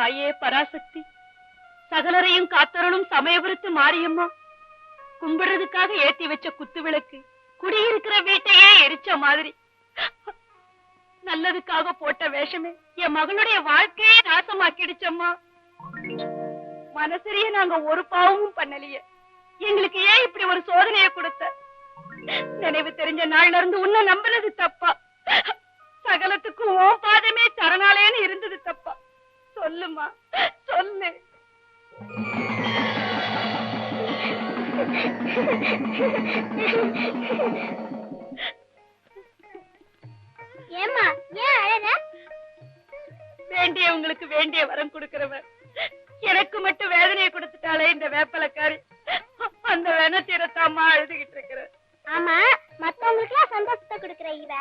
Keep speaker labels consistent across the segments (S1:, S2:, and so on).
S1: தாயே பராசக்தி. சகலரையும் காத்தருளும் சமயபுரத்து மாரியம்மா கும்பிடுறதுக்காக ஏத்தி வச்ச குத்து விளக்கு குடியிருக்கிற வீட்டையே எரிச்ச மாதிரி. நல்லதுக்காக போட்ட வேஷமே என் மகளுடைய வாழ்க்கையே நாசமாக்கிடுச்சம்மா. மனசரிய நாங்க ஒரு பாவமும் பண்ணலையே. எங்களுக்கு ஏன் இப்படி ஒரு சோதனைய கொடுத்த? நினைவு தெரிஞ்ச நாள்ல இருந்து உன்ன நம்பினது தப்பா. சகலத்துக்கும் ஓ பாதமே சரணாலயன்னு இருந்தது தப்பா. சொல்லுமா? சொல்லு.
S2: ஏம்மா ஏன் அழற?
S1: வேண்டியவங்களுக்கு வேண்டிய வரம் கொடுக்கிறவன். எனக்கு மட்டும் வேதனையை கொடுத்துட்டாளே இந்த வேப்பலக்காரி. அந்த வேணத்தீரத்தாமா அழுதுகிட்டு இருக்கிறேன்
S2: ஆமா மத்தவங்களுக்குலாம் சந்தோஷத்தை கொடுக்கிற இவ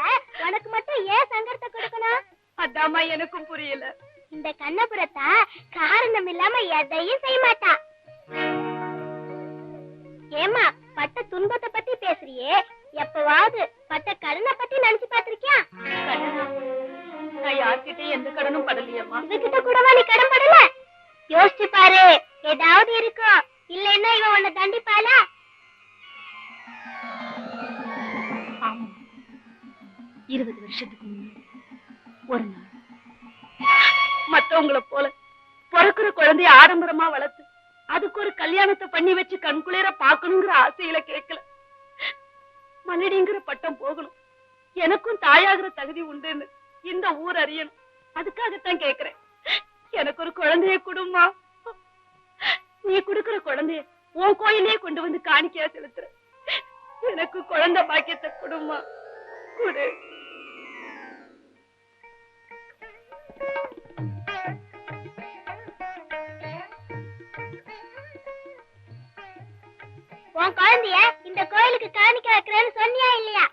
S2: உனக்கு மட்டும் ஏன் சங்கடத்தை கொடுக்கணும்?
S1: அதாம்மா எனக்கும் புரியல.
S2: இந்த கண்ணபுரத்தா காரணம் இல்லாம எதையும் செய்ய மாட்டா. ஏமா பட்ட துன்பத்தை பத்தி பேசுறியே? எப்பவாவது பட்ட கடனை பத்தி நினைச்சு பாத்திருக்கியா
S1: கடனா? நான் யார்கிட்டயும் எந்த கடனும் படலையம்மா.
S2: இவகிட்ட கூடவா நீ கடன் படல? யோசிச்சு பாரு ஏதாவது இருக்கும் இல்லைன்னா இவன் உன்னை தண்டிப்பாளா?
S1: இருபது வருஷத்துக்கு மத்தவங்கள போல. பிறக்கிற குழந்தைய ஆடம்பரமா வளர்த்து அதுக்கு ஒரு கல்யாணத்தை பண்ணி வச்சு கண்குளிர பாக்கணுங்கிற ஆசையில கேட்கல. மலடிங்கிற பட்டம் போகணும். எனக்கும் தாயாகிற தகுதி உண்டுன்னு இந்த ஊர் அறியணும். அதுக்காகத்தான் கேக்குறேன் எனக்கு ஒரு குழந்தைய கொடுமா நீ குடுக்கிற குழந்தைய உன் கோயிலே கொண்டு வந்து காணிக்கையா செலுத்துற. எனக்கு குழந்தை பாக்கியத்தை கொடுமா கொடு.
S2: உன் குழந்தைய இந்த கோயிலுக்கு காணிக்க வைக்கிறேன்னு சொன்னியா இல்லையா?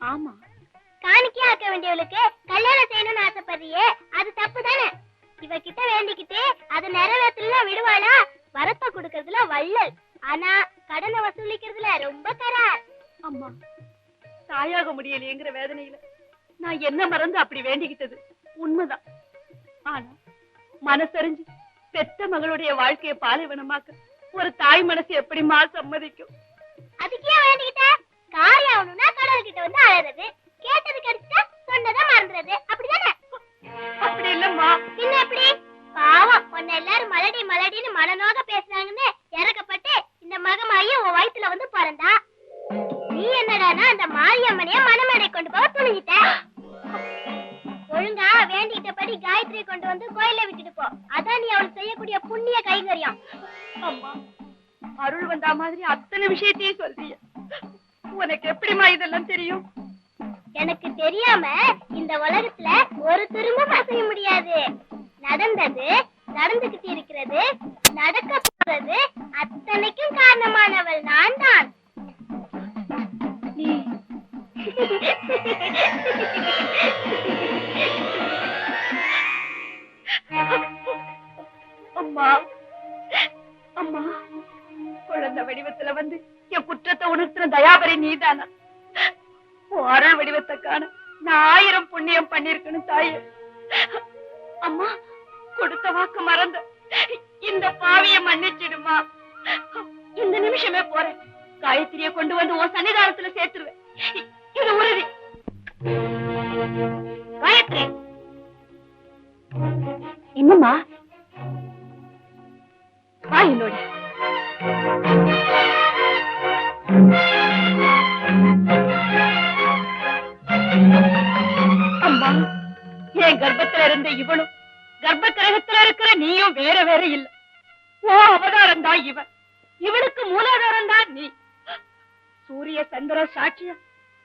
S1: ஆமா.
S2: காணிக்கையா ஆக்க வேண்டியவளுக்கு கல்யாணம் செய்யணும்னு ஆசைப்படுறியே அது தப்பு தானே இவகிட்ட வேண்டிக்கிட்டு அது நிறைவேற்றலாம் விடுவாளா? வரத்தை கொடுக்கறதுல வள்ளல். ஆனா கடனை வசூலிக்கிறதுல ரொம்ப கரார்.
S1: அம்மா தாயாக முடியலையேங்கிற வேதனையில நான் என்ன மறந்து அப்படி வேண்டிக்கிட்டது? உண்மைதான். ஆனா மனசறிஞ்சு பெத்த மகளுடைய வாழ்க்கையை பாலைவனமாக்க ஒரு தாய் மனசு எப்படிமா சம்மதிக்கும்?
S2: அதுக்கே வேண்டிக்கிட்ட காரியம் ஆகணும்னா கடவுள் கிட்ட வந்து அழறது கேட்டது கிடைச்சா சொன்னதை மறந்துறது. அப்படிதானே?
S1: அப்படி இல்லம்மா.
S2: பின்ன எப்படி? பாவம் உன்னை எல்லாரும் மலடி மலடின்னு மனநோக பேசுறாங்கன்னு இறக்கப்பட்டு இந்த மகமாயி உன் வயித்துல வந்து பிறந்தா. நீ என்னடான்னா அந்த மாரியம்மனைய மனமேடை கொண்டு போக துணிஞ்சிட்ட. ஒழுங்கா வேண்டிக்கிட்டபடி காயத்ரியை கொண்டு வந்து கோயில விட்டுட்டு போ. அதான் நீ அவளுக்கு செய்யக்கூடிய புண்ணிய கைங்கரியம்.
S1: அம்மா அருள் வந்தா மாதிரி அத்தனை விஷயத்தையும் சொல்றீங்க. உனக்கு எப்படிமா இதெல்லாம் தெரியும்?
S2: எனக்கு தெரியாம இந்த உலகத்துல ஒரு திரும்பும் அசைய முடியாது. நடந்தது நடந்துகிட்டு இருக்கிறது நடக்க
S1: குழந்தை வடிவத்துல வந்து என் குற்றத்தை உணர்த்தின தயாபரி நீதானா? அருள் வடிவத்தை காண நான் ஆயிரம் புண்ணியம் பண்ணிருக்கணும் தாயே. அம்மா கொடுத்த வாக்கு மறந்த இந்த பாவிய மன்னிச்சிடுமா? இந்த நிமிஷமே போறேன். காயத்திரிய கொண்டு வந்து உன் சன்னிதானத்துல சேர்த்துருவேன். இது உறுதி. காயத்ரி. என்னம்மா? வா என்னோட அம்மா என் கர்ப்பத்துல இருந்த இவனும் கர்ப்ப கிரகத்துல இருக்கிற நீயும் வேற வேற இல்ல. ஓ அவதாரம் தான் இவன் இவனுக்கு மூலாதாரம் தான் நீ. சூரிய சந்திர சாட்சிய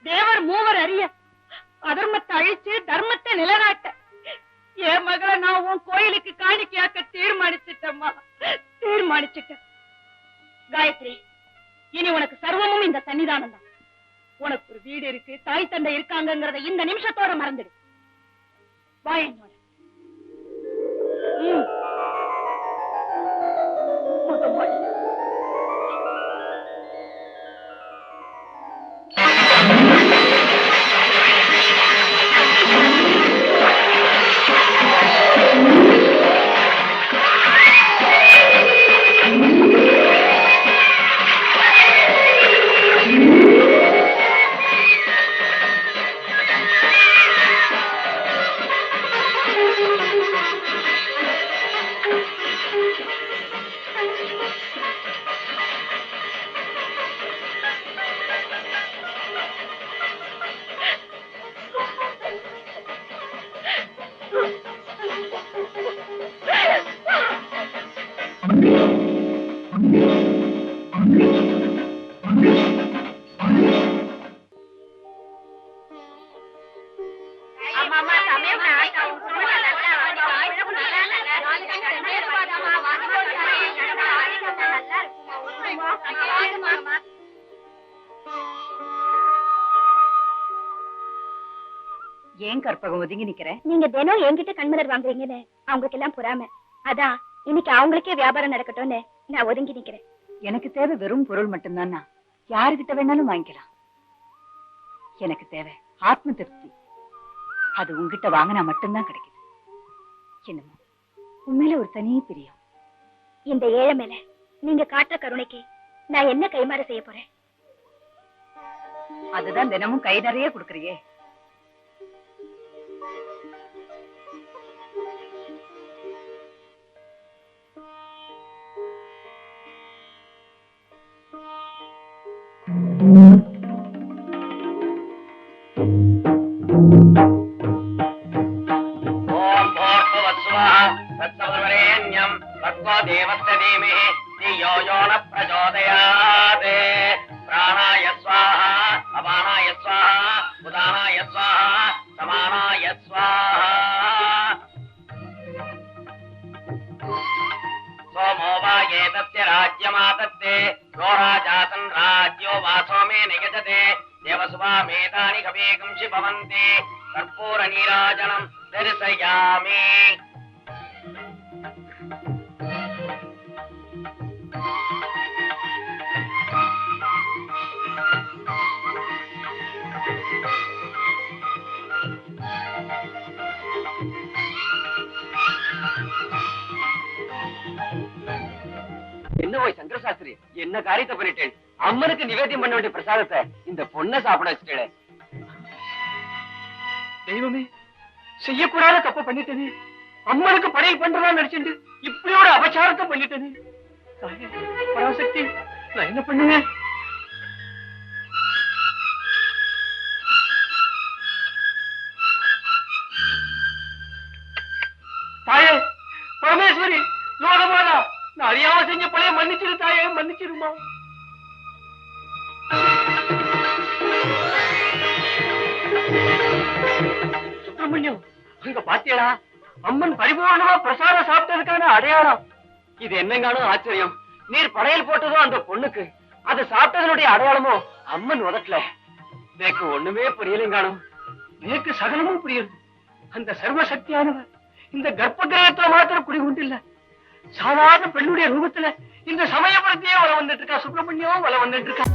S1: தேவர் மூவர் அறிய அதர்மத்தை அழிச்சு தர்மத்தை நிலநாட்ட. என் மகளை நான் உன் கோயிலுக்கு காணிக்கையாக்க தீர்மானிச்சிட்டம்மா. தீர்மானிச்சிட்டேன். காயத்ரி இனி உனக்கு சர்வமும் இந்த சன்னிதானம் தான். உனக்கு ஒரு வீடு இருக்கு தாய் தந்தை இருக்காங்கிறத இந்த நிமிஷத்தோட மறந்துடு. வா என்னோட
S3: ஏன் கற்பகம் ஒதுங்கி நிக்கிற?
S4: நீங்க தினம் என்கிட்ட கண்மலர் வாங்குறீங்கன்னு அவங்களுக்கு எல்லாம் பொறாம. அதான் இன்னைக்கு அவங்களுக்கே வியாபாரம் நடக்கட்டும்னு நான் ஒதுங்கி நிக்கிறேன்.
S3: எனக்கு தேவை வெறும் பொருள் மட்டும்தான்னா யாருகிட்ட வேணாலும் வாங்கிக்கலாம். எனக்கு தேவை ஆத்ம திருப்தி. அது உங்ககிட்ட வாங்கினா மட்டும்தான் கிடைக்குது. என்னமோ? உண்மையில ஒரு தனி பிரியம்.
S4: இந்த ஏழை மேல நீங்க காட்டுற கருணைக்கு நான் என்ன கைமாறு செய்ய போறேன்?
S3: அதுதான் தினமும் கை நிறைய கொடுக்கறியே.
S5: Thank you. वासो मे निगजते देवसुभामेतानि कवेगंसि भवन्ति कर्पूरनीराजनम् दर्शयामि என்ன போய் சங்கர சாஸ்திரி என்ன காரியத்தை பண்ணிட்டேன் அம்மனுக்கு நிவேத்தியம் பண்ண வேண்டிய பிரசாதத்தை இந்த பொண்ணை சாப்பிட வச்சுட்டே தெய்வமே செய்யக்கூடாத தப்ப பண்ணிட்டேனே. அம்மனுக்கு படையல் பண்றதா நடிச்சுட்டு இப்படி ஒரு அபச்சாரத்தை பண்ணிட்டேனே. பராசக்தி நான் என்ன பண்ணுவேன்? தாயே பரமேஸ்வரி லோகமாதா நான் அறியாம செஞ்ச பழைய மன்னிச்சிரு தாயே மன்னிச்சிருமா சுப்பிரமணியம் அங்க பாத்தியடா அம்மன் பரிபூர்ணமா பிரசாதம் சாப்பிட்டதுக்கான அடையாளம். இது என்னங்கானோ ஆச்சரியம். நீர் படையல் போட்டதோ அந்த பொண்ணுக்கு. அது சாப்பிட்டதனுடைய அடையாளமோ அம்மன் உதட்டல. எனக்கு ஒண்ணுமே புரியலைங்கானும் எனக்கு சகலமும் புரியுது. அந்த சர்வசக்தியானவர் இந்த கர்ப்ப கிரகத்துல மாத்திரம் குடிகொண்டில்ல. சாதாரண பெண்ணுடைய ரூபத்துல இந்த சமயபுரத்தையே வள வந்துட்டு இருக்கா சுப்பிரமணியம் வள வந்துட்டு இருக்கா.